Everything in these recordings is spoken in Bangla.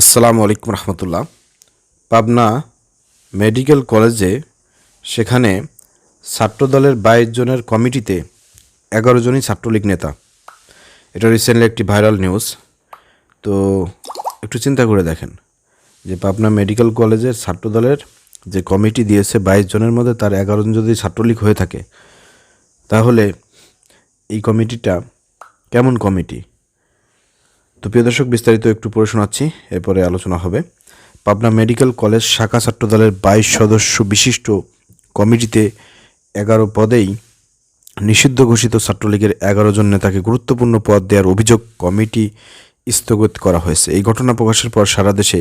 আসসালামু আলাইকুম রহমতুল্লাহ। পাবনা মেডিকেল কলেজে সেখানে ছাত্রদলের বাইশ জনের কমিটিতে এগারো জনই ছাত্রলীগ নেতা। এটা রিসেন্টলি একটি ভাইরাল নিউজ তো একটু চিন্তা করে দেখেন যে পাবনা মেডিকেল কলেজের ছাত্রদলের যে কমিটি দিয়েছে বাইশ জনের মধ্যে তার এগারো জন যদি ছাত্রলীগ হয়ে থাকে, তাহলে এই কমিটিটা কেমন কমিটি? তো প্রিয় দর্শক, বিস্তারিত একটু পড়ে শোনাচ্ছি, এরপরে আলোচনা হবে। পাবনা মেডিকেল কলেজ শাখা ছাত্রদলের বাইশ সদস্য বিশিষ্ট কমিটিতে এগারো পদেই নিষিদ্ধ ঘোষিত ছাত্রলীগের এগারো জন নেতাকে গুরুত্বপূর্ণ পদ দেওয়ার অভিযোগ কমিটি স্থগিত করা হয়েছে। এই ঘটনা প্রকাশের পর সারা দেশে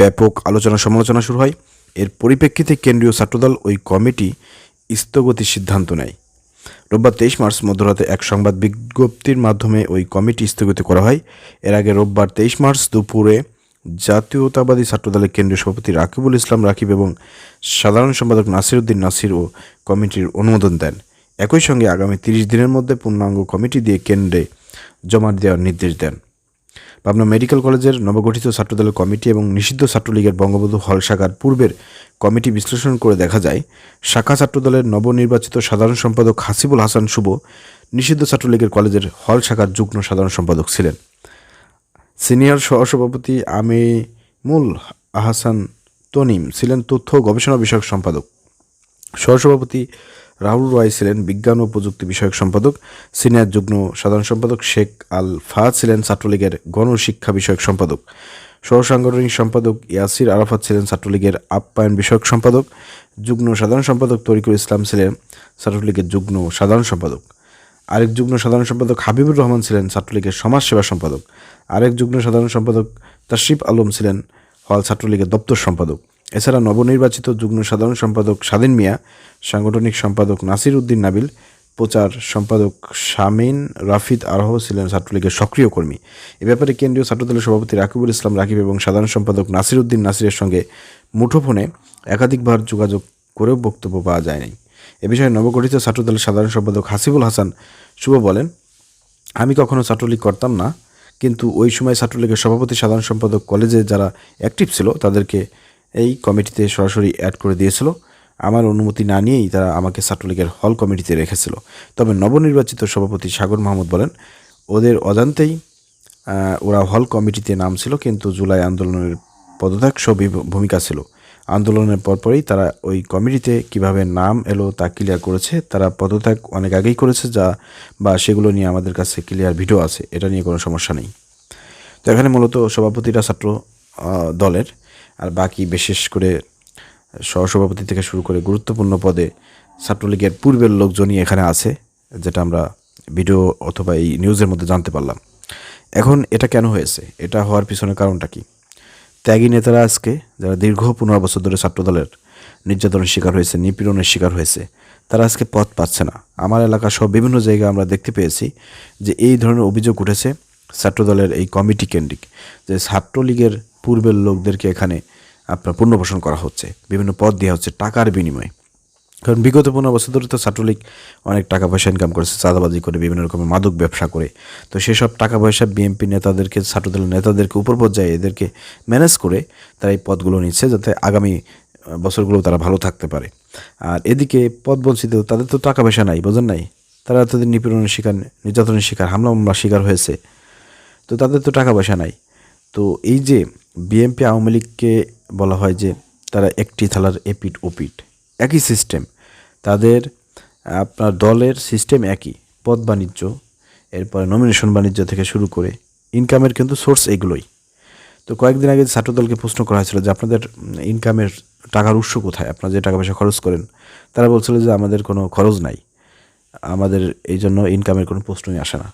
ব্যাপক আলোচনা সমালোচনা শুরু হয়। এর পরিপ্রেক্ষিতে কেন্দ্রীয় ছাত্রদল ওই কমিটি স্থগতির সিদ্ধান্ত নেয়। রোববার তেইশ মার্চ মধ্যরাতে এক সংবাদ বিজ্ঞপ্তির মাধ্যমে ওই কমিটি স্থগিত করা হয়। এর আগে রোববার তেইশ মার্চ দুপুরে জাতীয়তাবাদী ছাত্রদলের কেন্দ্রীয় সভাপতি রাকিবুল ইসলাম রাকিব এবং সাধারণ সম্পাদক নাসির উদ্দিন নাসির ও কমিটির অনুমোদন দেন। একই সঙ্গে আগামী তিরিশ দিনের মধ্যে পূর্ণাঙ্গ কমিটি দিয়ে কেন্দ্রে জমা দেওয়ার নির্দেশ দেন। পাবনা মেডিকেল কলেজের নবগঠিত ছাত্রদলের কমিটি এবং নিষিদ্ধ ছাত্রলীগের বঙ্গবন্ধু হল শাখার পূর্বের কমিটি বিশ্লেষণ করে দেখা যায়, শাখা ছাত্রদলের নবনির্বাচিত সাধারণ সম্পাদক হাসিবুল হাসান শুভ নিষিদ্ধ ছাত্রলীগের কলেজের হল শাখার যুগ্ম সাধারণ সম্পাদক ছিলেন। সিনিয়র সহসভাপতি আমিমুল আহসান তনিম ছিলেন তথ্য গবেষণা বিষয়ক সম্পাদক। সহসভাপতি রাহুল রয় ছিলেন বিজ্ঞান ও প্রযুক্তি বিষয়ক সম্পাদক, সিনিয়র যুগ্ম সাধারণ সম্পাদক শেখ আল ফাহাদ ছিলেন ছাত্রলীগের গণশিক্ষা বিষয়ক সম্পাদক। সহসাংগঠনিক সম্পাদক ইয়াসির আরাফাত ছিলেন ছাত্রলীগের আপ্যায়ন বিষয়ক সম্পাদক। যুগ্ম সাধারণ সম্পাদক তরিকুল ইসলাম ছিলেন ছাত্রলীগের যুগ্ম সাধারণ সম্পাদক। আরেক যুগ্ম সাধারণ সম্পাদক হাবিবুর রহমান ছিলেন ছাত্রলীগের সমাজসেবা সম্পাদক। আরেক যুগ্ম সাধারণ সম্পাদক তাশরিফ আলম ছিলেন হল ছাত্রলীগের দপ্তর সম্পাদক। এছাড়া নবনির্বাচিত যুগ্ম সাধারণ সম্পাদক স্বাধীন মিয়া, সাংগঠনিক সম্পাদক নাসির উদ্দিন নাবিল, প্রচার সম্পাদক শামিন রাফিদ আরহ ছিলেন ছাত্রলীগের সক্রিয় কর্মী। এ ব্যাপারে কেন্দ্রীয় ছাত্রদলের সভাপতি রাকিবুল ইসলাম রাকিব এবং সাধারণ সম্পাদক নাসির উদ্দিন নাসিরের সঙ্গে মুঠোফোনে একাধিকবার যোগাযোগ করেও বক্তব্য পাওয়া যায়নি। এ বিষয়ে নবগঠিত ছাত্রদলের সাধারণ সম্পাদক হাসিবুল হাসান শুভ বলেন, আমি কখনো ছাত্রলীগ করতাম না, কিন্তু ওই সময় ছাত্রলীগের সভাপতি সাধারণ সম্পাদক কলেজে যারা অ্যাক্টিভ ছিল তাদেরকে এই কমিটিতে সরাসরি অ্যাড করে দিয়েছিল। আমার অনুমতি না নিয়েই তারা আমাকে ছাত্রলীগের হল কমিটিতে রেখেছিল। তবে নবনির্বাচিত সভাপতি সাগর মাহমুদ বলেন, ওদের অজান্তেই ওরা হল কমিটিতে নাম ছিল, কিন্তু জুলাই আন্দোলনের পদত্যাগ সহ বিভ- ভূমিকা ছিল। আন্দোলনের পরপরই তারা ওই কমিটিতে কীভাবে নাম এলো তা ক্লিয়ার করেছে। তারা পদত্যাগ অনেক আগেই করেছে যা, বা সেগুলো নিয়ে আমাদের কাছে ক্লিয়ার ভিডিও আছে। এটা নিয়ে কোনো সমস্যা নেই। তো এখানে মূলত সভাপতিরা ছাত্র দলের আর বাকি বিশেষ করে সহসভাপতি থেকে শুরু করে গুরুত্বপূর্ণ পদে ছাত্রলীগের পূর্বের লোকজনই এখানে আছে, যেটা আমরা ভিডিও অথবা এই নিউজের মধ্যে জানতে পারলাম। এখন এটা কেন হয়েছে? এটা হওয়ার পিছনের কারণটা কি? ত্যাগী নেতারা আজকে, যারা দীর্ঘ পনেরো বছর ধরে ছাত্রদলের নির্যাতনের শিকার হয়েছে, নিপীড়নের শিকার হয়েছে, তারা আজকে পথ পাচ্ছে না। আমার এলাকা সহ বিভিন্ন জায়গায় আমরা দেখতে পেয়েছি যে এই ধরনের অভিযোগ উঠেছে ছাত্রদলের এই কমিটি কেন্দ্রিক, যে ছাত্রলীগের পূর্বের লোকদেরকে এখানে, আপনার পুনর্বাসন করা হচ্ছে। বিভিন্ন পদ দেওয়া হচ্ছে টাকার বিনিময়ে। কারণ বিগত পনেরো বছর ধরে তো ছাত্রলীগ অনেক টাকা পয়সা ইনকাম করেছে, চাঁদাবাজি করে, বিভিন্ন রকমের মাদক ব্যবসা করে। তো সেসব টাকা পয়সা বিএনপি নেতাদেরকে, ছাত্রদলের নেতাদেরকে উপর পর্যায়ে এদেরকে ম্যানেজ করে তারা এই পদগুলো নিচ্ছে যাতে আগামী বছরগুলো তারা ভালো থাকতে পারে। আর এদিকে পদ বঞ্চিত, তাদের তো টাকা পয়সা নাই, বোঝেন নাই? তারা তাদের নিপীড়নের শিকার, নির্যাতনের শিকার হামলা মামলার শিকার হয়েছে। তো তাদের তো টাকা পয়সা নাই। তো এই যে বিএনপি আওয়ামী লীগকে বলা হয় যে তারা একটি থালার এপিট ওপিট একই সিস্টেম তাদের, আপনার দলের সিস্টেম একই, পদ বাণিজ্য, এরপরে নমিনেশন বাণিজ্য থেকে শুরু করে ইনকামের কিন্তু সোর্স এগুলোই। তো কয়েকদিন আগে ছাত্রদলকে প্রশ্ন করা হয়েছিল যে আপনাদের ইনকামের টাকার উৎস কোথায়? আপনারা যে টাকা পয়সা খরচ করেন, তারা বলছিল যে আমাদের কোনো খরচ নাই। আমাদের এই জন্য ইনকামের কোনো প্রশ্নই আসে না।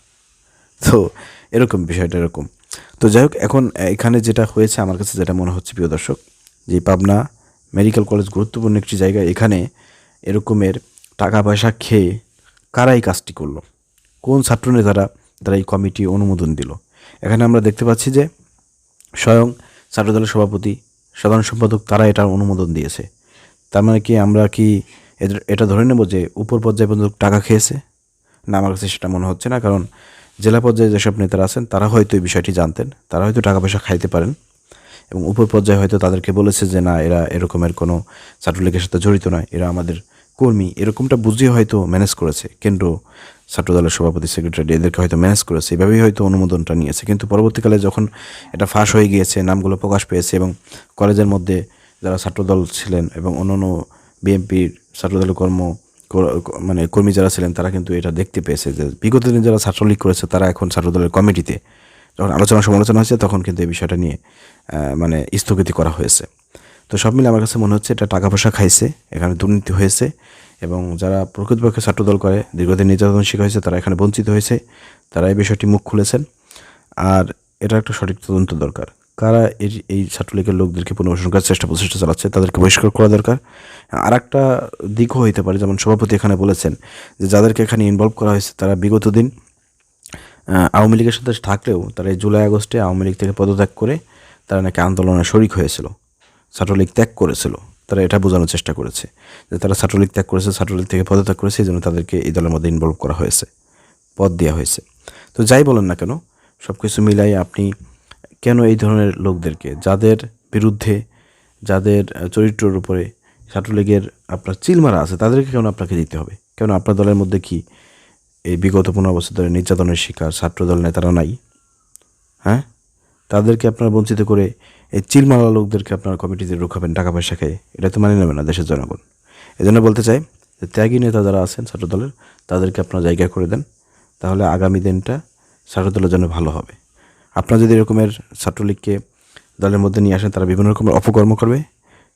তো এরকম বিষয়টা এরকম। তো যাই হোক, এখন এখানে যেটা হয়েছে আমার কাছে যেটা মনে হচ্ছে প্রিয় দর্শক, যে পাবনা মেডিকেল কলেজ গুরুত্বপূর্ণ একটি জায়গা, এখানে এরকমের টাকা পয়সা খেয়ে কারা এই কাজটি করল? কোন ছাত্রনেতারা তারা এই কমিটি অনুমোদন দিল? এখানে আমরা দেখতে পাচ্ছি যে স্বয়ং ছাত্রদলের সভাপতি, সাধারণ সম্পাদক তারা এটার অনুমোদন দিয়েছে। তার মানে কি আমরা কি এটা ধরে নেব যে উপর পর্যায়ে পর্যন্ত টাকা খেয়েছে? না, আমার কাছে সেটা মনে হচ্ছে না, কারণ জেলা পর্যায়ে যেসব নেতারা আছেন, তারা হয়তো এই বিষয়টি জানতেন, তারা হয়তো টাকা পয়সা খাইতে পারেন এবং উপর পর্যায়ে হয়তো তাদেরকে বলেছে যে, না, এরা এরকমের কোনো ছাত্রলীগের সাথে জড়িত নয়, এরা আমাদের কর্মী। এরকমটা বুঝিয়ে হয়তো ম্যানেজ করেছে কেন্দ্র ছাত্রদলের সভাপতি সেক্রেটারি, এদেরকে হয়তো ম্যানেজ করেছে। এভাবেই হয়তো অনুমোদনটা নিয়েছে। কিন্তু পরবর্তীকালে যখন এটা ফাঁস হয়ে গিয়েছে, নামগুলো প্রকাশ পেয়েছে এবং কলেজের মধ্যে যারা ছাত্রদল ছিলেন এবং অন্যান্য বিএনপির ছাত্রদলের কর্ম কর- মানে কর্মী যারা ছিলেন, তারা কিন্তু এটা দেখতে পেয়েছে যে বিগত দিনে যারা ছাত্রলীগ করেছে, তারা এখন ছাত্রদলের কমিটিতে যখন আলোচনা সমালোচনা হয়েছে, তখন কিন্তু এই বিষয়টা নিয়ে মানে স্থগিত করা হয়েছে। তো সব মিলে আমার কাছে মনে হচ্ছে এটা টাকা পয়সা খাইছে, এখানে দুর্নীতি হয়েছে এবং যারা প্রকৃতপক্ষে ছাত্রদল করে, দীর্ঘদিন নির্যাতন শিকার হয়েছে, তারা এখানে বঞ্চিত হয়েছে, তারা এই বিষয়টি মুখ খুলেছেন। আর এটা একটা সঠিক তদন্ত দরকার। কারা এই এই ছাত্রলীগের লোকদেরকে পুনর্বাসন করার চেষ্টা প্রচেষ্টা চালাচ্ছে, তাদেরকে বহিষ্কার করা দরকার। আর একটা দিকও হইতে পারে, যেমন সভাপতি এখানে বলেছেন যে যাদেরকে এখানে ইনভলভ করা হয়েছে, তারা বিগত দিন আওয়ামী লীগের সাথে থাকলেও তারা জুলাই, আগস্টে আওয়ামী লীগ থেকে পদত্যাগ করে তারা নাকি আন্দোলনে শরিক হয়েছিল, ছাত্রলীগ ত্যাগ করেছিল। তারা এটা বোঝানোর চেষ্টা করেছে যে তারা ছাত্রলীগ ত্যাগ করেছে, ছাত্রলীগ থেকে পদত্যাগ করেছে, এই জন্য তাদেরকে এই দলের মধ্যে ইনভলভ করা হয়েছে, পদ দেওয়া হয়েছে। তো যাই বলেন না কেন সব কিছু মিলাই আপনি কেন এই ধরনের লোকদেরকে? যাদের বিরুদ্ধে, যাদের চরিত্রের উপরে ছাত্রলীগের আপনার চিলমারা আছে, তাদেরকে কেন আপনাকে দিতে হবে? কেন আপনার দলের মধ্যে কি এই বিগত পনেরো বছর ধরে নির্যাতনের শিকার ছাত্রদল নেতারা নাই? হ্যাঁ? তাদেরকে আপনারা বঞ্চিত করে এই চিলমালা লোকদেরকে আপনার কমিটিতে ঢুকাবেন টাকা পয়সা খেয়ে। এটা তো মানে নেবে না দেশের জনগণ। এই জন্য বলতে চাই যে ত্যাগী নেতা যারা আছেন ছাত্রদলের, তাদেরকে আপনার জায়গা করে দেন। তাহলে আগামী দিনটা ছাত্রদলের জন্য ভালো হবে। আপনারা যদি এরকমের ছাত্রলীগকে দলের মধ্যে নিয়ে আসেন, তারা বিভিন্ন রকমের অপকর্ম করবে।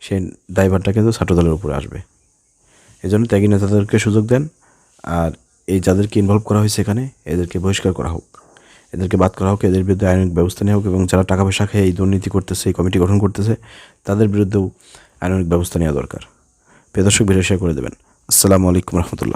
সেই দায়ভারটা কিন্তু ছাত্রদলের উপরে আসবে। এই জন্য ত্যাগী নেতাদেরকে সুযোগ দেন আর এই যাদেরকে ইনভলভ করা হয়েছে এখানে, এদেরকে বহিষ্কার করা হোক। এদেরকে বাদ করা হোক, এদের বিরুদ্ধে আইনিক ব্যবস্থা নেওয়া হোক এবং যারা টাকা পয়সা খেয়ে এই দুর্নীতি করতেছে, এই কমিটি গঠন করতেছে, তাদের বিরুদ্ধেও আইনিক ব্যবস্থা নেওয়া দরকার। প্রিয় দর্শক করে দেবেন। আসসালামু আলাইকুম রহমতুল্লাহ।